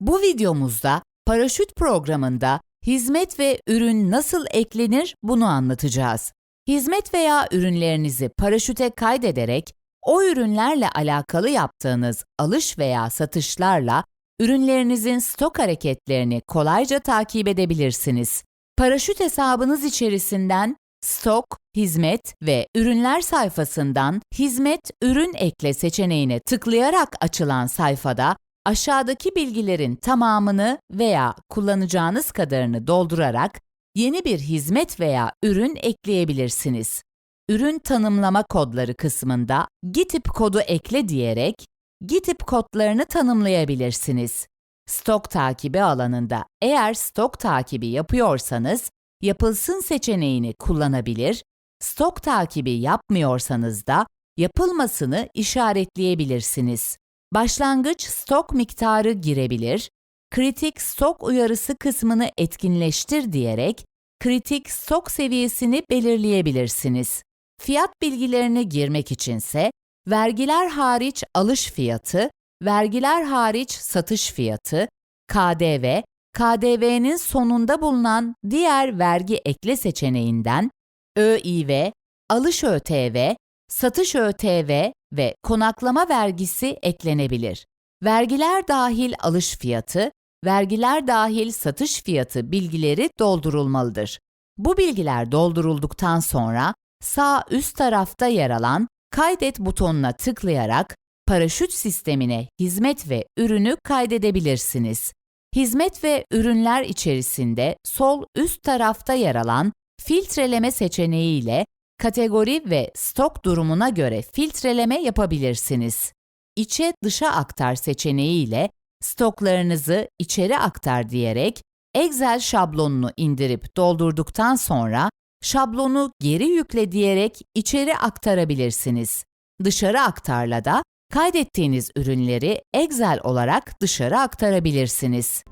Bu videomuzda paraşüt programında hizmet ve ürün nasıl eklenir bunu anlatacağız. Hizmet veya ürünlerinizi paraşüte kaydederek o ürünlerle alakalı yaptığınız alış veya satışlarla ürünlerinizin stok hareketlerini kolayca takip edebilirsiniz. Paraşüt hesabınız içerisinden Stok, Hizmet ve Ürünler sayfasından Hizmet Ürün Ekle seçeneğine tıklayarak açılan sayfada aşağıdaki bilgilerin tamamını veya kullanacağınız kadarını doldurarak yeni bir hizmet veya ürün ekleyebilirsiniz. Ürün tanımlama kodları kısmında GİTİP kodu ekle diyerek GİTİP kodlarını tanımlayabilirsiniz. Stok takibi alanında eğer stok takibi yapıyorsanız yapılsın seçeneğini kullanabilir, stok takibi yapmıyorsanız da yapılmasını işaretleyebilirsiniz. Başlangıç stok miktarı girebilir, kritik stok uyarısı kısmını etkinleştir diyerek kritik stok seviyesini belirleyebilirsiniz. Fiyat bilgilerini girmek içinse vergiler hariç alış fiyatı, vergiler hariç satış fiyatı, KDV, KDV'nin sonunda bulunan diğer vergi ekle seçeneğinden ÖİV, alış ÖTV, satış ÖTV ve konaklama vergisi eklenebilir. Vergiler dahil alış fiyatı, vergiler dahil satış fiyatı bilgileri doldurulmalıdır. Bu bilgiler doldurulduktan sonra sağ üst tarafta yer alan Kaydet butonuna tıklayarak paraşüt sistemine hizmet ve ürünü kaydedebilirsiniz. Hizmet ve ürünler içerisinde sol üst tarafta yer alan filtreleme seçeneği ile kategori ve stok durumuna göre filtreleme yapabilirsiniz. İçe dışa aktar seçeneği ile stoklarınızı içeri aktar diyerek Excel şablonunu indirip doldurduktan sonra şablonu geri yükle diyerek içeri aktarabilirsiniz. Dışarı aktarla da kaydettiğiniz ürünleri Excel olarak dışarı aktarabilirsiniz.